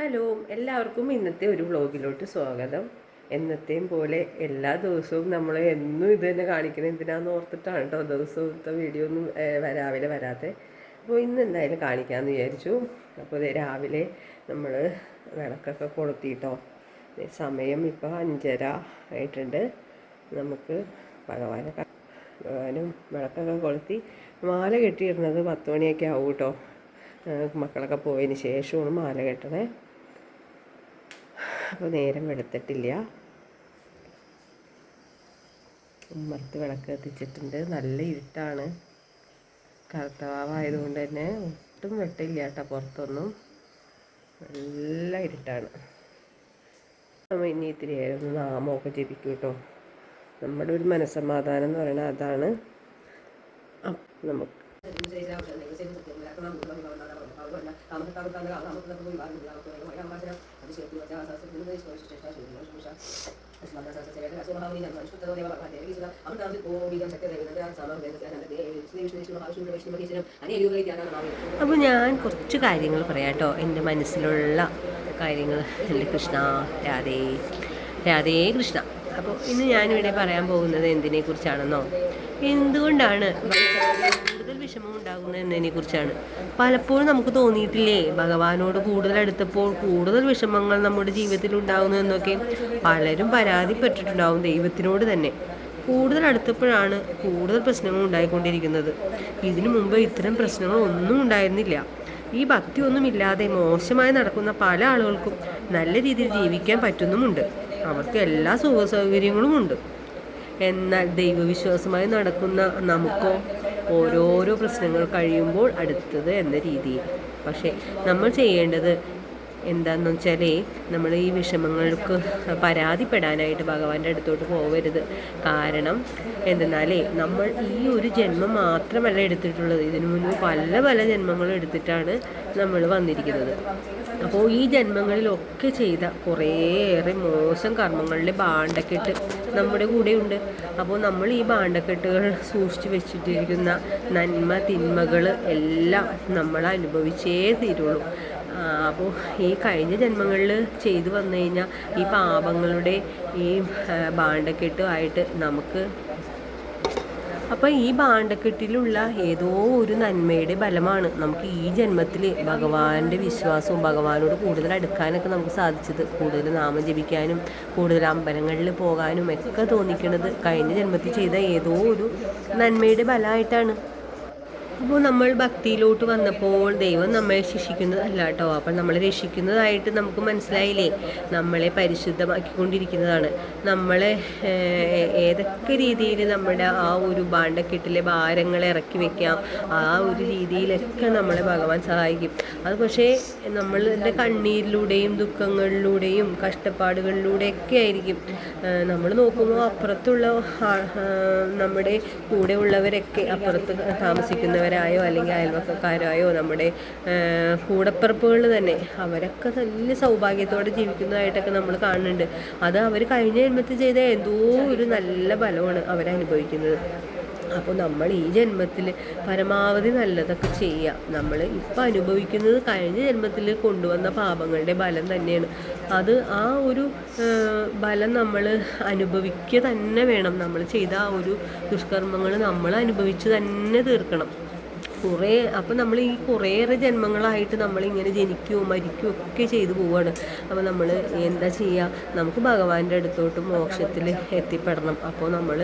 Hello എല്ലാവർക്കും ഇന്നത്തെ ഒരു വ്ളോഗിലോട്ട് സ്വാഗതം. എന്നത്തെയും പോലെ എല്ലാ ദിവസവും നമ്മൾ എന്നും ഇത് തന്നെ കാണിക്കണം. എന്തിനാന്ന് ഓർത്തിട്ടാണ് കേട്ടോ ദിവസത്തെ വീഡിയോ ഒന്നും രാവിലെ വരാതെ അപ്പോൾ ഇന്ന് എന്തായാലും കാണിക്കാമെന്ന് വിചാരിച്ചു. അപ്പോൾ രാവിലെ നമ്മൾ വിളക്കൊക്കെ കൊളുത്തിട്ടോ. സമയം ഇപ്പോൾ അഞ്ചര ആയിട്ടുണ്ട്. നമുക്ക് ഭഗവാനെ ഭഗവാനും വിളക്കൊക്കെ കൊളുത്തി മാല കെട്ടിയിടുന്നത് പത്ത് മണിയൊക്കെ ആവും കേട്ടോ മക്കളൊക്കെ പോയതിന് ശേഷമാണ് മാല കെട്ടണേ. അപ്പോൾ നേരം വെളുത്തിട്ടില്ല. ഉമ്മർത്ത് വിളക്ക് കത്തിച്ചിട്ടുണ്ട്. നല്ല ഇരുട്ടാണ്. കറുത്തവാവായതുകൊണ്ട് തന്നെ ഒട്ടും വെട്ടില്ല കേട്ടോ പുറത്തൊന്നും. നല്ല ഇരുട്ടാണ്. നമ്മൾ ഇനി ഇത്തിരി ഒന്ന് നാമമൊക്കെ ജപിക്കും കേട്ടോ നമ്മുടെ ഒരു മനസ്സമാധാനം എന്ന് പറയുന്നത് അതാണ്. നമുക്ക്. നമുക്ക് അപ്പോൾ ഞാൻ കുറച്ച് കാര്യങ്ങൾ പറയാം കേട്ടോ. എന്റെ മനസ്സിലുള്ള കാര്യങ്ങൾ. എന്റെ കൃഷ്ണ രാധേ രാധേ കൃഷ്ണ. അപ്പോൾ ഇന്ന് ഞാനിവിടെ പറയാൻ പോകുന്നത് എന്തിനെ കുറിച്ചാണെന്നോ എന്തുകൊണ്ടാണ് കൂടുതൽ വിഷമം ഉണ്ടാകുന്നത് എന്നതിനെ കുറിച്ചാണ്? പലപ്പോഴും നമുക്ക് തോന്നിയിട്ടില്ലേ ഭഗവാനോട് കൂടുതൽ അടുത്തപ്പോൾ കൂടുതൽ വിഷമങ്ങൾ നമ്മുടെ ജീവിതത്തിൽ ഉണ്ടാകുന്നു എന്നൊക്കെ പലരും പരാതിപ്പെട്ടിട്ടുണ്ടാവും ദൈവത്തിനോട് തന്നെ. കൂടുതൽ അടുത്തപ്പോഴാണ് കൂടുതൽ പ്രശ്നങ്ങൾ ഉണ്ടായിക്കൊണ്ടിരിക്കുന്നത്. ഇതിനു മുമ്പ് ഇത്തരം പ്രശ്നങ്ങൾ ഒന്നും ഉണ്ടായിരുന്നില്ല. ഈ ഭക്തി ഒന്നുമില്ലാതെ മോശമായി നടക്കുന്ന പല ആളുകൾക്കും നല്ല രീതിയിൽ ജീവിക്കാൻ പറ്റുന്നുമുണ്ട്. അവർക്ക് എല്ലാ സുഖ സൗകര്യങ്ങളും ഉണ്ട്. എന്നാൽ ദൈവവിശ്വാസമായി നടക്കുന്ന നമുക്കോ ഓരോരോ പ്രശ്നങ്ങൾ കഴിയുമ്പോൾ അടുത്തത് എന്ന രീതിയിൽ. പക്ഷേ നമ്മൾ ചെയ്യേണ്ടത് എന്താണെന്ന് വെച്ചാൽ നമ്മൾ ഈ വിഷമങ്ങൾക്ക് പരാതിപ്പെടാനായിട്ട് ഭഗവാന്റെ അടുത്തോട്ട് പോകരുത് കാരണം എന്തെന്നാലേ നമ്മൾ ഈ ഒരു ജന്മം മാത്രമല്ല എടുത്തിട്ടുള്ളത്. ഇതിനു മുൻപ് പല പല ജന്മങ്ങളും എടുത്തിട്ടാണ് നമ്മൾ വന്നിരിക്കുന്നത്. അപ്പോൾ ഈ ജന്മങ്ങളിലൊക്കെ ചെയ്ത കുറേയേറെ മോശം കർമ്മങ്ങളുടെ ബാണ്ടക്കെട്ട് നമ്മുടെ കൂടെയുണ്ട്. അപ്പോൾ നമ്മൾ ഈ ബാണ്ടക്കെട്ടുകൾ സൂക്ഷിച്ച് വെച്ചിട്ടിരിക്കുന്ന നന്മ തിന്മകൾ എല്ലാം നമ്മൾ അനുഭവിച്ചേ തീരുള്ളൂ. അപ്പോൾ ഈ കഴിഞ്ഞ ജന്മങ്ങളിൽ ചെയ്തു വന്നു കഴിഞ്ഞാൽ ഈ പാപങ്ങളുടെ ഈ ഭാണ്ഡക്കെട്ടുമായിട്ട് നമുക്ക് അപ്പം ഈ ഭാണ്ഡക്കെട്ടിലുള്ള ഏതോ ഒരു നന്മയുടെ ബലമാണ് നമുക്ക് ഈ ജന്മത്തിൽ ഭഗവാന്റെ വിശ്വാസവും ഭഗവാനോട് കൂടുതൽ അടുക്കാനൊക്കെ നമുക്ക് സാധിച്ചത്. കൂടുതൽ നാമം ജപിക്കാനും കൂടുതൽ അമ്പലങ്ങളിൽ പോകാനും ഒക്കെ തോന്നിക്കുന്നത് കഴിഞ്ഞ ജന്മത്തിൽ ചെയ്ത ഏതോ ഒരു നന്മയുടെ ബലമായിട്ടാണ് അപ്പോൾ നമ്മൾ ഭക്തിയിലോട്ട് വന്നപ്പോൾ ദൈവം നമ്മളെ ശിക്ഷിക്കുന്നതല്ല കേട്ടോ. അപ്പം നമ്മളെ രക്ഷിക്കുന്നതായിട്ട് നമുക്ക് മനസ്സിലായില്ലേ? നമ്മളെ പരിശുദ്ധമാക്കിക്കൊണ്ടിരിക്കുന്നതാണ്. നമ്മളെ ഏതൊക്കെ രീതിയിൽ നമ്മുടെ ആ ഒരു ഭാണ്ഡക്കെട്ടിലെ ഭാരങ്ങൾ ഇറക്കി വെക്കാം. ആ ഒരു രീതിയിലൊക്കെ നമ്മളെ ഭഗവാൻ സഹായിക്കും. അത് പക്ഷേ നമ്മളുടെ കണ്ണീരിലൂടെയും ദുഃഖങ്ങളിലൂടെയും കഷ്ടപ്പാടുകളിലൂടെയൊക്കെ ആയിരിക്കും. നമ്മൾ നോക്കുമ്പോൾ അപ്പുറത്തുള്ള നമ്മുടെ കൂടെ ഉള്ളവരൊക്കെ അപ്പുറത്ത് താമസിക്കുന്നവരായോ അല്ലെങ്കിൽ അയൽവക്കക്കാരായോ നമ്മുടെ കൂടപ്പിറപ്പുകൾ തന്നെ അവരൊക്കെ നല്ല സൗഭാഗ്യത്തോടെ ജീവിക്കുന്നതായിട്ടൊക്കെ നമ്മൾ കാണുന്നുണ്ട്. അത് അവർ കഴിഞ്ഞ ജന്മത്തിൽ ചെയ്ത എന്തോ ഒരു നല്ല ഫലമാണ് അവരനുഭവിക്കുന്നത്. അപ്പോൾ നമ്മൾ ഈ ജന്മത്തിൽ പരമാവധി നല്ലതൊക്കെ ചെയ്യുക. നമ്മൾ ഇപ്പം അനുഭവിക്കുന്നത് കഴിഞ്ഞ ജന്മത്തിൽ കൊണ്ടുവന്ന പാപങ്ങളുടെ ബലം തന്നെയാണ്. അത് ആ ഒരു ബലം നമ്മൾ അനുഭവിക്കുക തന്നെ വേണം. നമ്മൾ ചെയ്ത ആ ഒരു ദുഷ്കർമ്മങ്ങൾ നമ്മൾ അനുഭവിച്ച് തന്നെ തീർക്കണം. കുറേ അപ്പം നമ്മൾ ഈ കുറേയേറെ ജന്മങ്ങളായിട്ട് നമ്മളിങ്ങനെ ജനിക്കുകയോ മരിക്കുകയോ ഒക്കെ ചെയ്തു പോവുകയാണ് അപ്പോൾ നമ്മൾ എന്താ ചെയ്യുക നമുക്ക് ഭഗവാന്റെ അടുത്തോട്ട് മോക്ഷത്തിൽ എത്തിപ്പെടണം. അപ്പോൾ നമ്മൾ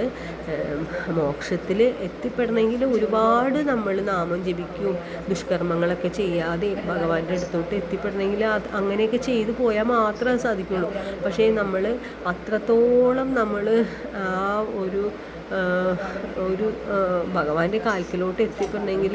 മോക്ഷത്തിൽ എത്തിപ്പെടണമെങ്കിൽ ഒരുപാട് നമ്മൾ നാമം ജപിക്കുകയും ദുഷ്കർമ്മങ്ങളൊക്കെ ചെയ്യാതെ ഭഗവാന്റെ അടുത്തോട്ട് എത്തിപ്പെടണമെങ്കിൽ അങ്ങനെയൊക്കെ ചെയ്തു പോയാൽ മാത്രമേ സാധിക്കുള്ളൂ. പക്ഷേ നമ്മൾ അത്രത്തോളം നമ്മൾ ആ ഒരു ഒരു ഭഗവാന്റെ കാൽക്കിലോട്ട് എത്തിപ്പെടണമെങ്കിൽ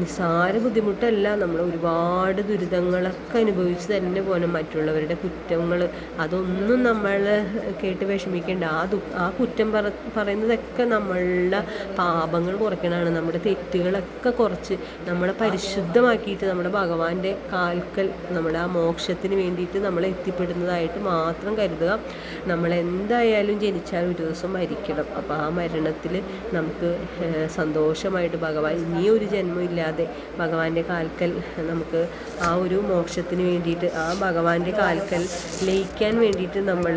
നിസ്സാര ബുദ്ധിമുട്ടല്ല. നമ്മൾ ഒരുപാട് ദുരിതങ്ങളൊക്കെ അനുഭവിച്ച് തന്നെ പോകണം മറ്റുള്ളവരുടെ കുറ്റങ്ങൾ അതൊന്നും നമ്മൾ കേട്ട് വിഷമിക്കേണ്ട. ആ ദു ആ കുറ്റം പറ പറയുന്നതൊക്കെ നമ്മളുടെ പാപങ്ങൾ കുറയ്ക്കണതാണ്. നമ്മുടെ തെറ്റുകളൊക്കെ കുറച്ച് നമ്മളെ പരിശുദ്ധമാക്കിയിട്ട് നമ്മുടെ ഭഗവാന്റെ കാൽക്കൽ നമ്മുടെ ആ മോക്ഷത്തിന് വേണ്ടിയിട്ട് നമ്മൾ എത്തിപ്പെടുന്നതായിട്ട് മാത്രം കരുതുക. നമ്മൾ എന്തായാലും ജനിച്ചാൽ ഒരു ദിവസം മരിക്കണം. അപ്പോൾ ആ മരണത്തിൽ നമുക്ക് സന്തോഷമായിട്ട് ഭഗവാൻ ഇനിയൊരു ജന്മം ഇല്ല സംശയമില്ലാതെ ഭഗവാന്റെ കാൽക്കൽ നമുക്ക് ആ ഒരു മോക്ഷത്തിന് വേണ്ടിയിട്ട് ആ ഭഗവാന്റെ കാൽക്കൽ ലയിക്കാൻ വേണ്ടിയിട്ട് നമ്മൾ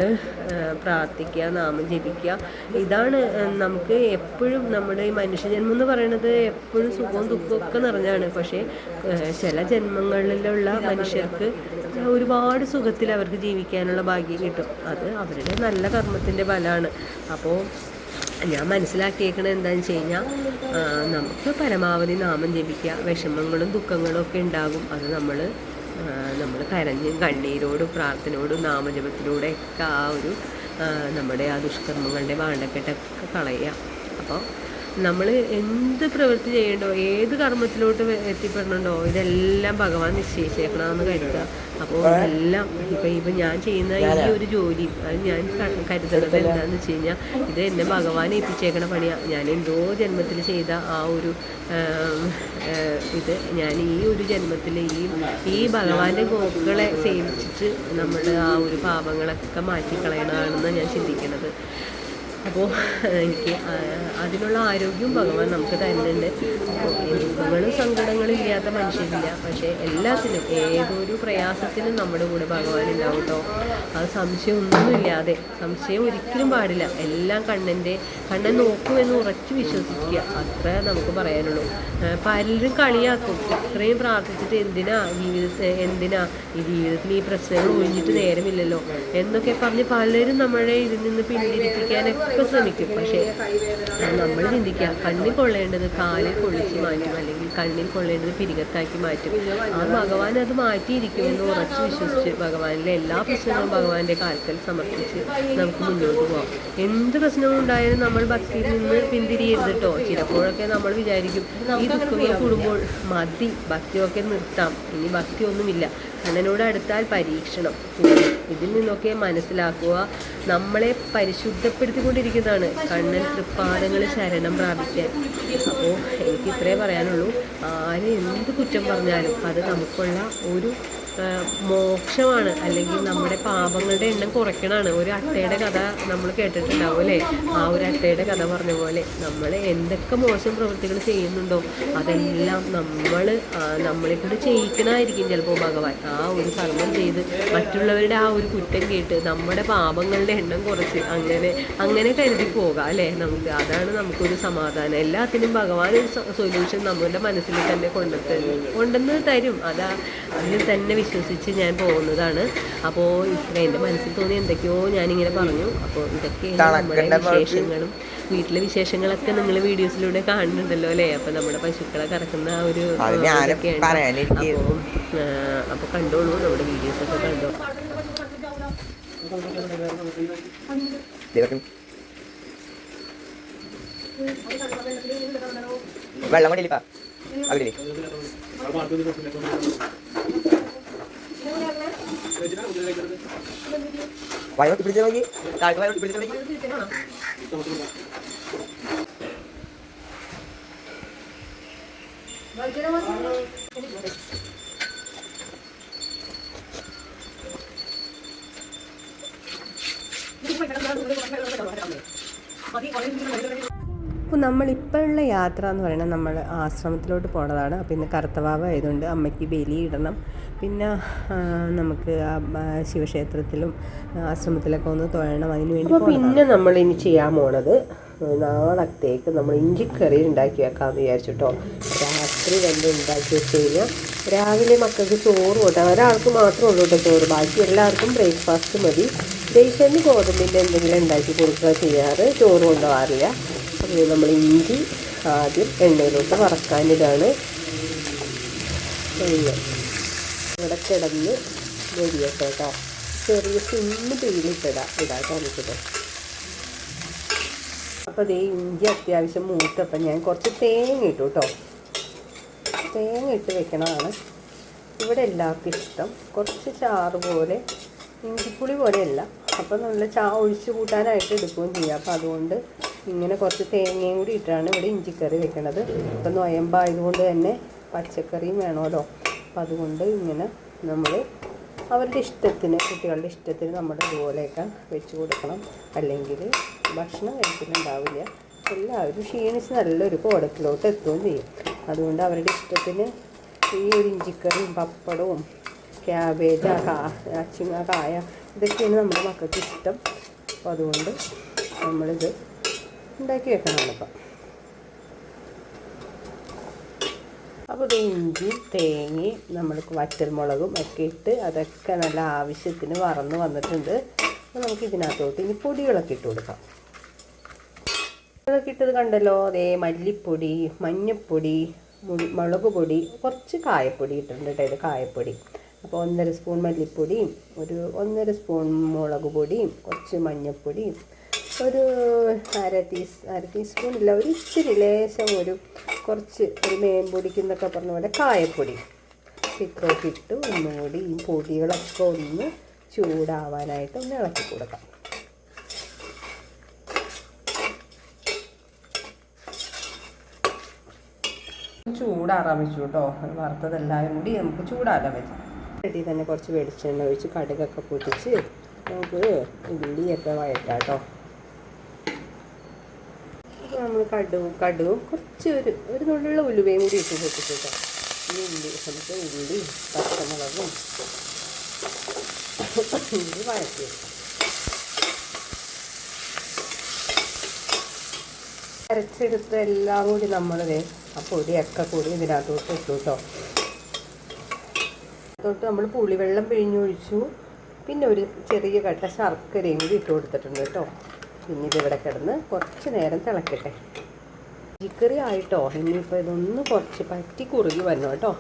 പ്രാർത്ഥിക്കുക നാമം ജപിക്കുക. ഇതാണ് നമുക്ക് എപ്പോഴും നമ്മുടെ ഈ മനുഷ്യജന്മം എന്ന് പറയുന്നത് എപ്പോഴും സുഖവും ദുഃഖവും ഒക്കെ നിറഞ്ഞാണ് പക്ഷേ ചില ജന്മങ്ങളിലുള്ള മനുഷ്യർക്ക് ഒരുപാട് സുഖത്തിൽ അവർക്ക് ജീവിക്കാനുള്ള ഭാഗ്യം കിട്ടും. അത് അവരുടെ നല്ല കർമ്മത്തിന്റെ ഫലമാണ്. അപ്പോൾ ഞാൻ മനസ്സിലാക്കിയേക്കണത് എന്താണെന്ന് വെച്ച് കഴിഞ്ഞാൽ നമുക്ക് പരമാവധി നാമം ജപിക്കുക. വിഷമങ്ങളും ദുഃഖങ്ങളും ഒക്കെ ഉണ്ടാകും. അത് നമ്മൾ നമ്മൾ കരഞ്ഞും കണ്ണീരോടും പ്രാർത്ഥനയോടും നാമജപത്തിലൂടെ ഒക്കെ ആ ഒരു നമ്മുടെ ആ ദുഷ്കർമ്മങ്ങളുടെ വാണ്ടക്കെട്ടൊക്കെ കളയുക. അപ്പോൾ നമ്മൾ എന്ത് പ്രവൃത്തി ചെയ്യണ്ടോ ഏത് കർമ്മത്തിലോട്ട് എത്തിപ്പെടണുണ്ടോ ഇതെല്ലാം ഭഗവാൻ നിശ്ചയിച്ചേക്കണമെന്ന് കരുതുക. അപ്പോൾ എല്ലാം ഇപ്പം ഇപ്പം ഞാൻ ചെയ്യുന്ന ഈ ഒരു ജോലി അത് ഞാൻ കരുതുന്നത് എന്താണെന്ന് വെച്ച് കഴിഞ്ഞാൽ ഇത് എന്നെ ഭഗവാൻ എത്തിച്ചേക്കണ പണിയാണ് ഞാൻ എന്തോ ജന്മത്തിൽ ചെയ്ത ആ ഒരു ഇത് ഞാൻ ഈ ഒരു ജന്മത്തിൽ ഈ ഈ ഭഗവാന്റെ ഗോക്കളെ സേവിച്ചിട്ട് നമ്മൾ ആ ഒരു പാപങ്ങളൊക്കെ മാറ്റിക്കളയണമാണെന്നാണ് ഞാൻ ചിന്തിക്കുന്നത് അപ്പോൾ എനിക്ക് അതിനുള്ള ആരോഗ്യവും ഭഗവാൻ നമുക്ക് തരുന്നുണ്ട്. അപ്പോൾ ദുഃഖങ്ങളും സങ്കടങ്ങളും ഇല്ലാത്ത മനുഷ്യരില്ല. പക്ഷേ എല്ലാത്തിനും ഏതൊരു പ്രയാസത്തിനും നമ്മുടെ കൂടെ ഭഗവാൻ ഉണ്ടാവും കേട്ടോ. അത് സംശയമൊന്നുമില്ലാതെ സംശയം ഒരിക്കലും പാടില്ല. എല്ലാം കണ്ണന്റെ കണ്ണൻ നോക്കൂ എന്ന് ഉറച്ച് വിശ്വസിക്കുക. അത്ര നമുക്ക് പറയാനുള്ളൂ. പലരും കളിയാക്കും. ഇത്രയും പ്രാർത്ഥിച്ചിട്ട് എന്തിനാ ജീവിതത്തെ എന്തിനാ ഈ ജീവിതത്തിൽ ഈ പ്രശ്നങ്ങൾ ഒഴിഞ്ഞിട്ട് നേരമില്ലല്ലോ എന്നൊക്കെ പറഞ്ഞ് പലരും നമ്മളെ ഇതിൽ നിന്ന് പിന്തിരിപ്പിക്കാനൊക്കെ ശ്രമിക്കും. പക്ഷേ നമ്മൾ ചിന്തിക്കുക കണ്ണിൽ കൊള്ളേണ്ടത് കാലിൽ കൊള്ളിച്ച് മാറ്റും അല്ലെങ്കിൽ കണ്ണിൽ കൊള്ളേണ്ടത് പിരികത്താക്കി മാറ്റും. ആ ഭഗവാൻ അത് മാറ്റിയിരിക്കുമെന്ന് ഉറച്ചു വിശ്വസിച്ച് ഭഗവാനിലെ എല്ലാ പ്രശ്നങ്ങളും ഭഗവാന്റെ കാൽക്കൽ സമർപ്പിച്ച് നമുക്ക് മുന്നോട്ട് പോകാം എന്ത് പ്രശ്നവും ഉണ്ടായാലും നമ്മൾ ഭക്തിയിൽ നിന്ന് പിന്തിരിയരുത് കേട്ടോ. ചിലപ്പോഴൊക്കെ നമ്മൾ വിചാരിക്കും ഈ ദുഃഖങ്ങൾ കൂടുമ്പോൾ മതി ഭക്തിയൊക്കെ നിർത്താം. ഇനി ഭക്തി ഒന്നുമില്ല കണ്ണനോട് അടുത്താൽ പരീക്ഷണം. ഇതിൽ നിന്നൊക്കെ മനസ്സിലാക്കുക നമ്മളെ പരിശുദ്ധപ്പെടുത്തിക്കൊണ്ടിരിക്കുന്നതാണ്. കണ്ണൻ തൃപ്പാദങ്ങൾ ശരണം പ്രാപിക്കാൻ. അപ്പോൾ എനിക്ക് ഇത്രേ പറയാനുള്ളൂ. ആര് എന്ത് കുറ്റം പറഞ്ഞാലും അത് നമുക്കുള്ള ഒരു മോക്ഷമാണ്. അല്ലെങ്കിൽ നമ്മുടെ പാപങ്ങളുടെ എണ്ണം കുറയ്ക്കണമാണ് ഒരു അട്ടയുടെ കഥ നമ്മൾ കേട്ടിട്ടുണ്ടാവും അല്ലേ? ആ ഒരു അട്ടയുടെ കഥ പറഞ്ഞ പോലെ നമ്മൾ എന്തൊക്കെ മോശം പ്രവൃത്തികൾ ചെയ്യുന്നുണ്ടോ അതെല്ലാം നമ്മൾ നമ്മളെ കൊണ്ട് ചെയ്യിക്കണമായിരിക്കും ചിലപ്പോൾ ഭഗവാൻ. ആ ഒരു കർമ്മം ചെയ്ത് മറ്റുള്ളവരുടെ ആ ഒരു കുറ്റം കേട്ട് നമ്മുടെ പാപങ്ങളുടെ എണ്ണം കുറച്ച് അങ്ങനെ അങ്ങനെ കരുതി പോകാം അല്ലേ? നമുക്ക് അതാണ് നമുക്കൊരു സമാധാനം. എല്ലാത്തിനും ഭഗവാൻ ഒരു സൊല്യൂഷൻ നമ്മുടെ മനസ്സിൽ തന്നെ കൊണ്ടുത്തരും കൊണ്ടുവന്ന് തരും. അതാ അതിൽ തന്നെ വിശ്വസിച്ച് ഞാൻ പോകുന്നതാണ്. അപ്പോൾ ഇത്ര എന്റെ മനസ്സിൽ തോന്നി എന്തൊക്കെയോ ഞാനിങ്ങനെ പറഞ്ഞു. അപ്പോൾ ഇതൊക്കെയാണ് നമ്മുടെ വിശേഷങ്ങളും. വീട്ടിലെ വിശേഷങ്ങളൊക്കെ നിങ്ങൾ വീഡിയോസിലൂടെ കാണുന്നുണ്ടല്ലോ അല്ലേ? അപ്പോൾ നമ്മുടെ പശുക്കളെ കറക്കുന്ന ആ ഒരു. അപ്പോൾ കണ്ടോളൂ നമ്മുടെ വീഡിയോസൊക്കെ കണ്ടോ? വെള്ളം കൊണ്ടില്ല అగ్ని వాయు ఇప్పుడు తెలియదు కాకి వాయు ఇప్పుడు తెలియదు అది కాలేజ్ അപ്പോൾ നമ്മളിപ്പോഴുള്ള യാത്ര എന്ന് പറയുന്നത് നമ്മൾ ആശ്രമത്തിലോട്ട് പോണതാണ്. അപ്പോൾ ഇന്ന് കറുത്തവാവ് ആയതുകൊണ്ട് അമ്മയ്ക്ക് ബലി ഇടണം. പിന്നെ നമുക്ക് ശിവക്ഷേത്രത്തിലും ആശ്രമത്തിലൊക്കെ ഒന്ന് തൊഴണം. അതിന് വേണ്ടി പിന്നെ നമ്മൾ ഇനി ചെയ്യാൻ പോണത് നാളത്തേക്ക് നമ്മൾ ഇഞ്ചിക്കറി ഉണ്ടാക്കി വെക്കാമെന്ന് വിചാരിച്ചിട്ടോ രാത്രി വന്ന് ഉണ്ടാക്കി വെച്ച് കഴിഞ്ഞാൽ രാവിലെ മക്കൾക്ക് ചോറ് കൊട്ടാം ഒരാൾക്ക് മാത്രമേ ഉള്ളൂ കേട്ടോ ചോറ്. ബാക്കി എല്ലാവർക്കും ബ്രേക്ക്ഫാസ്റ്റ് മതി. ദേശന് ഗോതമ്പിന്റെ എന്തെങ്കിലും ഉണ്ടാക്കി കൊടുക്കുക ചെയ്യാറ്. ചോറ് കൊണ്ടുപോകാറില്ല. അപ്പോൾ നമ്മൾ ഇഞ്ചി ആദ്യം എണ്ണയിലോട്ട് വറക്കാനിടാണ്. ഇവിടെ കിടന്ന് വെടിയൊക്കെ കേട്ടോ. ചെറിയ സിമ്മ് തീരിട്ടിടാം ഇടാട്ടോ കാണിക്കട്ടെ അപ്പോൾ ഇതേ ഇഞ്ചി അത്യാവശ്യം മൂത്തപ്പം ഞാൻ കുറച്ച് തേങ്ങ ഇട്ടു കേട്ടോ. തേങ്ങ ഇട്ട് വെക്കണതാണ്. ഇവിടെ എല്ലാവർക്കും ഇഷ്ടം. കുറച്ച് ചാറ് പോലെ ഇഞ്ചിപ്പുളി പോലെയല്ല. അപ്പം നല്ല ചാ ഒഴിച്ച് കൂട്ടാനായിട്ട് എടുക്കുകയും ചെയ്യാം. അപ്പോൾ അതുകൊണ്ട് ഇങ്ങനെ കുറച്ച് തേങ്ങയും കൂടി ഇട്ടാണ് ഇവിടെ ഇഞ്ചിക്കറി വെക്കണത്. ഇപ്പം നോയമ്പായതുകൊണ്ട് തന്നെ പച്ചക്കറിയും വേണമല്ലോ. അപ്പം അതുകൊണ്ട് ഇങ്ങനെ നമ്മൾ അവരുടെ ഇഷ്ടത്തിന് കുട്ടികളുടെ ഇഷ്ടത്തിന് നമ്മൾ ഇതുപോലെയൊക്കെ വെച്ച് കൊടുക്കണം. അല്ലെങ്കിൽ ഭക്ഷണം കഴിക്കുന്നുണ്ടാവില്ല. എല്ലാവരും ക്ഷീണിച്ച് നല്ലൊരു കോടത്തിലോട്ട് എത്തുകയും ചെയ്യും. അതുകൊണ്ട് അവരുടെ ഇഷ്ടത്തിന് ഈ ഒരു ഇഞ്ചിക്കറിയും പപ്പടവും ക്യാബേജ് ആ കാ അച്ചിങ്ങ കായ ഇതൊക്കെയാണ് നമ്മുടെ മക്കൾക്ക് ഇഷ്ടം. അപ്പോൾ അതുകൊണ്ട് നമ്മളിത് ഉണ്ടാക്കി വെക്കണം ഇപ്പം അപ്പോൾ ഇത് ഇഞ്ചി തേങ്ങി നമ്മൾ വറ്റൽമുളകും ഒക്കെ ഇട്ട് അതൊക്കെ നല്ല ആവശ്യത്തിന് വറന്ന് വന്നിട്ടുണ്ട്. അപ്പോൾ നമുക്ക് ഇതിനകത്തോട്ട് ഇനി പൊടികളൊക്കെ ഇട്ട് കൊടുക്കാം. പൊടികളൊക്കെ ഇട്ടത് കണ്ടല്ലോ? അതേ മല്ലിപ്പൊടി മഞ്ഞൾപ്പൊടി മുള- മുളക് പൊടി കുറച്ച് കായപ്പൊടി ഇട്ടിട്ടുണ്ട് കേട്ടോ ഇത് കായപ്പൊടി. അപ്പോൾ ഒന്നര സ്പൂൺ മല്ലിപ്പൊടിയും ഒരു ഒന്നര സ്പൂൺ മുളക് പൊടിയും കുറച്ച് മഞ്ഞൾപ്പൊടിയും ഒരു അര ടീസ് അര ടീസ്പൂൺ ഇല്ല ഒരു ഇച്ചിരി ലേശം ഒരു കുറച്ച് ഒരു മേമ്പൊടിക്കുന്നൊക്കെ പറഞ്ഞ പോലെ കായപ്പൊടി. ഇത്രയൊക്കെ ഇട്ട് ഒന്നുകൂടി ഈ പൊടികളൊക്കെ ഒന്ന് ചൂടാവാനായിട്ട് ഒന്ന് ഇളക്കി കൊടുക്കാം. ചൂടാറാമിച്ചു കേട്ടോ. വറുത്തതെല്ലാം കൂടി നമുക്ക് ചൂടാറാൻ പറ്റും റെഡി തന്നെ കുറച്ച് വെളിച്ചെണ്ണ ഒഴിച്ച് കടുകൊക്കെ പൊട്ടിച്ച് നമുക്ക് ഉള്ളിയൊക്കെ വഴറ്റാം കേട്ടോ. നമ്മൾ കടുവും കടുവും കുറച്ച് ഒരു ഒരു നുള്ളുള്ള ഉലുവയും കൂടി ഇട്ട് പൊട്ടിച്ചിട്ടോ ഈ ഉള്ളി നമുക്ക് ഉള്ളി പച്ചമുളകും ഉള്ളി. അരച്ചെടുത്ത് എല്ലാം കൂടി നമ്മൾ ആ പൊടിയൊക്കെ കൂടി ഇതിനകത്തോട്ട് ഇട്ടു കേട്ടോ തൊട്ട് നമ്മൾ പുളിവെള്ളം പിഴിഞ്ഞൊഴിച്ചു. പിന്നെ ഒരു ചെറിയ കട്ട ശർക്കരയും കൂടി ഇട്ട് കൊടുത്തിട്ടുണ്ട് കേട്ടോ പിന്നെ ഇതിവിടെ കിടന്ന് കുറച്ച് നേരം തിളക്കട്ടെ. ചിക്കറി ആയിട്ടോ? ഇനിയിപ്പോൾ ഇതൊന്ന് കുറച്ച് പറ്റി കുറുകി വരണം കേട്ടോ.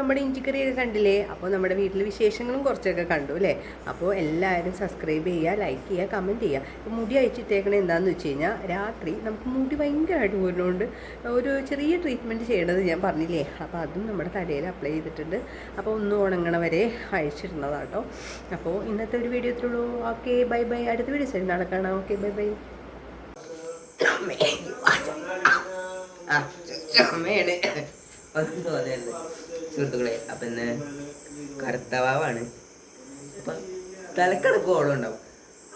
നമ്മുടെ ഇഞ്ചിക്കറിയൊക്കെ കണ്ടില്ലേ? അപ്പോൾ നമ്മുടെ വീട്ടിലെ വിശേഷങ്ങളും കുറച്ചൊക്കെ കണ്ടു അല്ലേ? അപ്പോൾ എല്ലാവരും സബ്സ്ക്രൈബ് ചെയ്യുക ലൈക്ക് ചെയ്യുക കമന്റ് ചെയ്യുക. ഇപ്പോൾ മുടി അയച്ചിട്ടേക്കണത് എന്താണെന്ന് വെച്ച് കഴിഞ്ഞാൽ രാത്രി നമുക്ക് മുടി ഭയങ്കരമായിട്ട് വരുന്നതുകൊണ്ട് ഒരു ചെറിയ ട്രീറ്റ്മെന്റ് ചെയ്യണത് ഞാൻ പറഞ്ഞില്ലേ? അപ്പോൾ അതും നമ്മുടെ തലയിൽ അപ്ലൈ ചെയ്തിട്ടുണ്ട്. അപ്പോൾ ഒന്ന് ഉണങ്ങണ വരെ അഴിച്ചിടുന്നതാട്ടോ. അപ്പോൾ ഇന്നത്തെ ഒരു വീഡിയോ ഇത്രയുള്ളൂ ഓക്കെ ബൈ ബൈ അടുത്ത വീഡിയോ സൈഡ് നടക്കണം ഓക്കെ ബൈ ബൈ ആ ചുമയാണ്. ഒന്നും തോന്നരുത് സുഹൃത്തുക്കളെ അപ്പൊ ഇന്ന് കറുത്തവാവാണ്. അപ്പൊ തലക്കടക്ക് ഓളം ഉണ്ടാവും.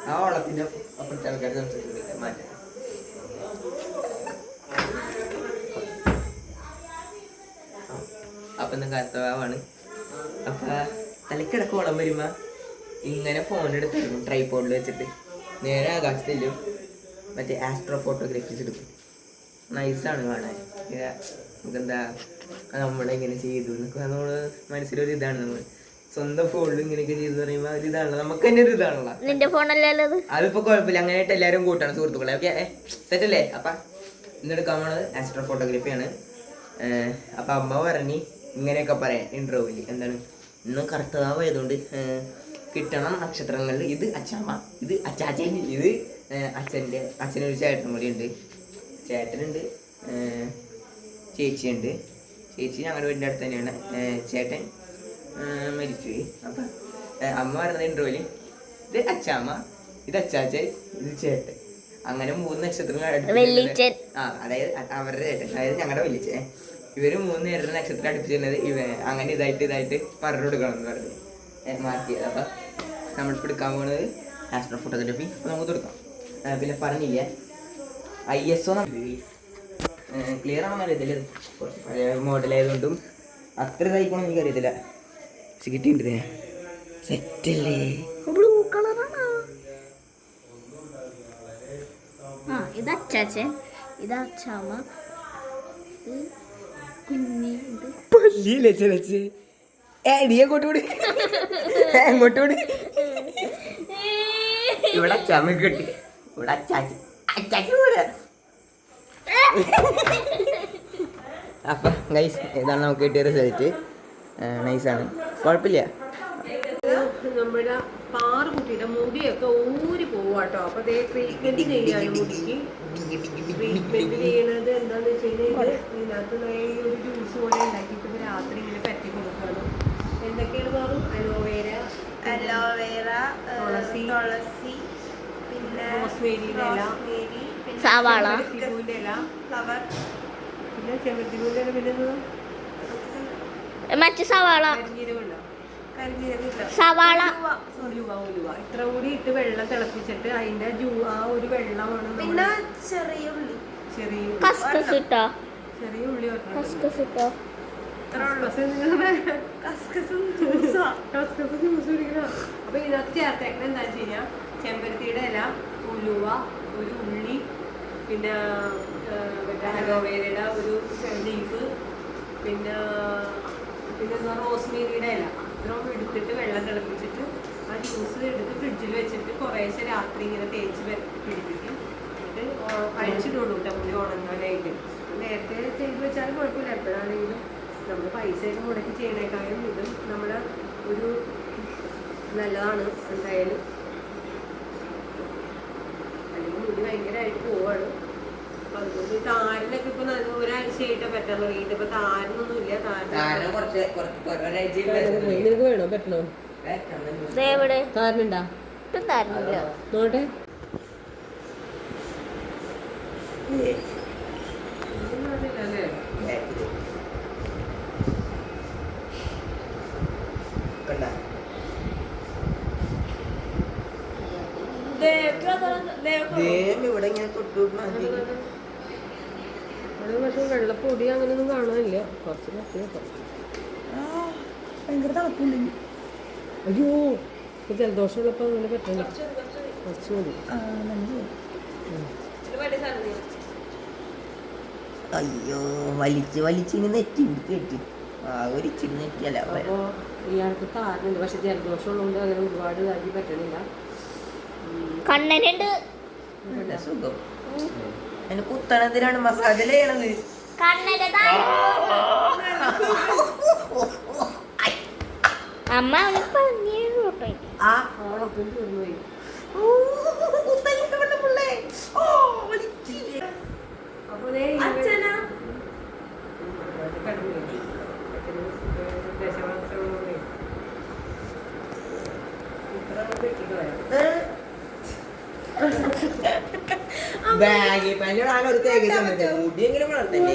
ആ ഓളത്തിന്റെ അപ്പുറത്തെ ആൾക്കാർ സംസാരിക്കുന്നില്ല മാറ്റാം. അപ്പൊ ഇന്ന് കറുത്തവാവാണ്. അപ്പൊ തലക്കിടക്ക് ഓളം വരുമ്പോ ഇങ്ങനെ ഫോൺ എടുത്തിരുന്നു ട്രൈപോഡിൽ വെച്ചിട്ട്. നേരെ ആകാശത്തിലും മറ്റേ ആസ്ട്രോ ഫോട്ടോഗ്രാഫീസ് എടുക്കും നൈസാണ് കാണാൻ. നമുക്കെന്താ നമ്മളിങ്ങനെ ചെയ്തു എന്നൊക്കെ നമ്മൾ മനസ്സിലൊരു ഇതാണ് നമ്മൾ സ്വന്തം ഫോണിൽ ഇങ്ങനെയൊക്കെ ചെയ്തു പറയുമ്പോൾ ഒരു ഇതാണല്ലോ നമുക്ക് തന്നെ ഒരു ഇതാണല്ലോ നിന്റെ ഫോണല്ലേ അത് അതിപ്പോ കുഴപ്പമില്ല. അങ്ങനെയായിട്ട് എല്ലാവരും കൂട്ടാണ് സുഹൃത്തുക്കളെ. ഓക്കെ സെറ്റ് അല്ലേ? അപ്പൊ ഇന്നെടുക്കാൻ പോണത് ആസ്ട്രോ ഫോട്ടോഗ്രാഫിയാണ് അപ്പൊ അമ്മ പറഞ്ഞു ഇങ്ങനെയൊക്കെ പറയാം ഇന്റർവ്യൂവിൽ എന്താണ്? ഇന്ന് കറുത്തതാവായതുകൊണ്ട് കിട്ടണം നക്ഷത്രങ്ങളിൽ ഇത് അച്ചാമ്മ ഇത് അച്ചാച്ചൻ ഇത് അച്ഛന്റെ അച്ഛനൊരു ചേട്ടൻ കൂടി ഉണ്ട്. ചേട്ടനുണ്ട് ചേച്ചിയുണ്ട്. ചേച്ചി ഞങ്ങളുടെ വീടിന്റെ അടുത്ത് തന്നെയാണ്. ചേട്ടൻ മരിച്ചു മരിച്ചുപോയി. അപ്പം അമ്മ പറഞ്ഞ ഇൻട്രോയിൽ ഇത് അച്ചാമ്മ ഇത് അച്ചാച്ചൻ ഇത് ചേട്ടൻ. അങ്ങനെ മൂന്ന് വെള്ളിച്ചൻ. ആ അതായത് അവരുടെ ചേട്ടൻ അതായത് ഞങ്ങളുടെ വലിച്ചേ ഇവർ മൂന്ന് പേരുടെ നക്ഷത്രം അടുപ്പിച്ചിരുന്നത്. ഇവ അങ്ങനെ ഇതായിട്ട് ഇതായിട്ട് പറഞ്ഞു കൊടുക്കണം എന്ന് പറഞ്ഞു. ഏ, മാറ്റിയത് അപ്പൊ നമ്മളിപ്പോൾ എടുക്കാൻ പോകുന്നത് ആസ്ട്രോ ഫോട്ടോഗ്രാഫി നമുക്ക് കൊടുക്കാം പിന്നെ പറഞ്ഞില്ല. ഐ എസ് ഒ ക്ലിയർ ആണെന്ന് അറിയത്തില്ല കുറച്ച് പഴയ മോഡലായതുകൊണ്ടും അത്ര ഇതായിക്കോണം എനിക്ക് അറിയത്തില്ല പക്ഷെ കിട്ടിയിട്ടുണ്ട് സെറ്റല്ലേ ബ്ലൂ കളറാണ് ആ ഇത് അച്ചാച്ചൻ ഇത് അച്ചാമ്മ. ഇത് കുഞ്ഞി ഇത് പല്ലിയില്ലേ ചിലച്ച് ഏ നീ കൂടി കൂടി ഇവിടെ ചമ്മ കിട്ടി. ഇവിടെ അച്ചാച്ചി. അച്ചാച്ചി പോലെ അപ്പൊ നൈസ് ഇതാണ് നമുക്ക് കിട്ടിയ റിസൾട്ട് നൈസാണ് കുഴപ്പമില്ല. നമ്മുടെ പാറുകുട്ടിയുടെ മുടിയൊക്കെ ഊരി പോവാട്ടോ. അപ്പൊ അതേ ട്രീറ്റ്മെന്റ് ചെയ്യാണ് മുടിക്ക്. ട്രീറ്റ്മെന്റ് ചെയ്യണത് എന്താന്ന് വെച്ച് കഴിഞ്ഞാൽ ഇതിനകത്ത് ഒരു ജ്യൂസ് പോലെ ഉണ്ടാക്കിയിട്ട് ഇപ്പൊ രാത്രി ഇങ്ങനെ പറ്റി കൊടുക്കുകയാണ് എന്തൊക്കെയാണ് Paru? Aloe vera aloe vera തുളസി. തുളസി പിന്നെ റോസ്മേരിയുടെ ഇല. സവാള? മറ്റു സവാള. സവാള. ഇത്ര കൂടി ഇട്ട് വെള്ളം തിളപ്പിച്ചിട്ട് അതിന്റെ ആ ഒരു വെള്ളമാണ് പിന്നെ ചെറിയ ഉള്ളി. ചെറിയ. കസ്കസ് ഇട്ടോ ചെറിയ ഉള്ളി കസ്കസ് ഇട്ടോ അപ്പൊ ഇതിനകത്ത് ചേർത്തേക്കണ എന്താ ചെയ്യാ? ചെമ്പരത്തിയുടെ ഇല ഉലുവ ഒരു ഉള്ളി പിന്നെ അലോവേരയുടെ ഒരു ലീഫ് പിന്നെ പിന്നെ എന്ന് പറഞ്ഞാൽ റോസ്മേരിയുടെ ഇല. അത്രയും എടുത്തിട്ട് വെള്ളം തിളപ്പിച്ചിട്ട് ആ ജ്യൂസ് എടുത്ത് ഫ്രിഡ്ജിൽ വെച്ചിട്ട് കുറേശ്ശെ രാത്രി ഇങ്ങനെ തേച്ച് പിടിപ്പിക്കും. എന്നിട്ട് അഴിച്ചിട്ടുള്ളൂ മുടി ഉണങ്ങാനായിട്ട്. നേരത്തെ ചെയ്ത് വെച്ചാലും കുഴപ്പമില്ല. എപ്പോഴാണെങ്കിലും നമ്മൾ പൈസയൊക്കെ മുടക്കി ചെയ്യണേക്കാളും ഇതും നമ്മുടെ ഒരു നല്ലതാണ് എന്തായാലും അല്ലെങ്കിൽ മുടി ഭയങ്കരമായിട്ട് പോവാണ്. അതുകൊണ്ട് താരനൊക്കെ ഇപ്പൊ ഒരാഴ്ചയായിട്ട് പറ്റാൻ വീട്ടിൽ ഇപ്പൊ താരനൊന്നും ഇല്ല കാരണം താരൻ നിനക്ക് വേണോ? പറ്റണോ? എവിടെ താരനുണ്ടാ? നോട്ടെ കണ്ട ദേം ഇവിടെ ഇങ്ങനെ തൊട്ടു പക്ഷെ വെള്ളപ്പൊടി അങ്ങനെയൊന്നും കാണാനില്ല. കുറച്ച് ഭയങ്കര തണുപ്പുണ്ട് അയ്യോ ഇപ്പൊ ജലദോഷമുള്ളപ്പോ അങ്ങനെ പറ്റില്ല കുറച്ച് മതി. അയ്യോ വലിച്ച് വലിച്ച് ഇങ്ങനെ നെറ്റി കെട്ടി ആ ഒരു ഇച്ചിരി നെറ്റിയല്ല അപ്പോൾ ഇയാൾക്ക് താരനുണ്ട്. പക്ഷെ ജലദോഷം ഉള്ളതുകൊണ്ട് അങ്ങനെ ഒരുപാട് ഇതാക്കി പറ്റണില്ല. കണ്ണനുണ്ട്. നല്ല സുഖം. അതിന് കുത്തണതിനാണ് മസാജ് ചെയ്യണത്? അമ്മ. ഇത്ര? Baggy pant. ഇടാൻ ഒരു തേക്ക് സമയത്ത്. മുടിയെങ്കിലും വളർത്തല്ലേ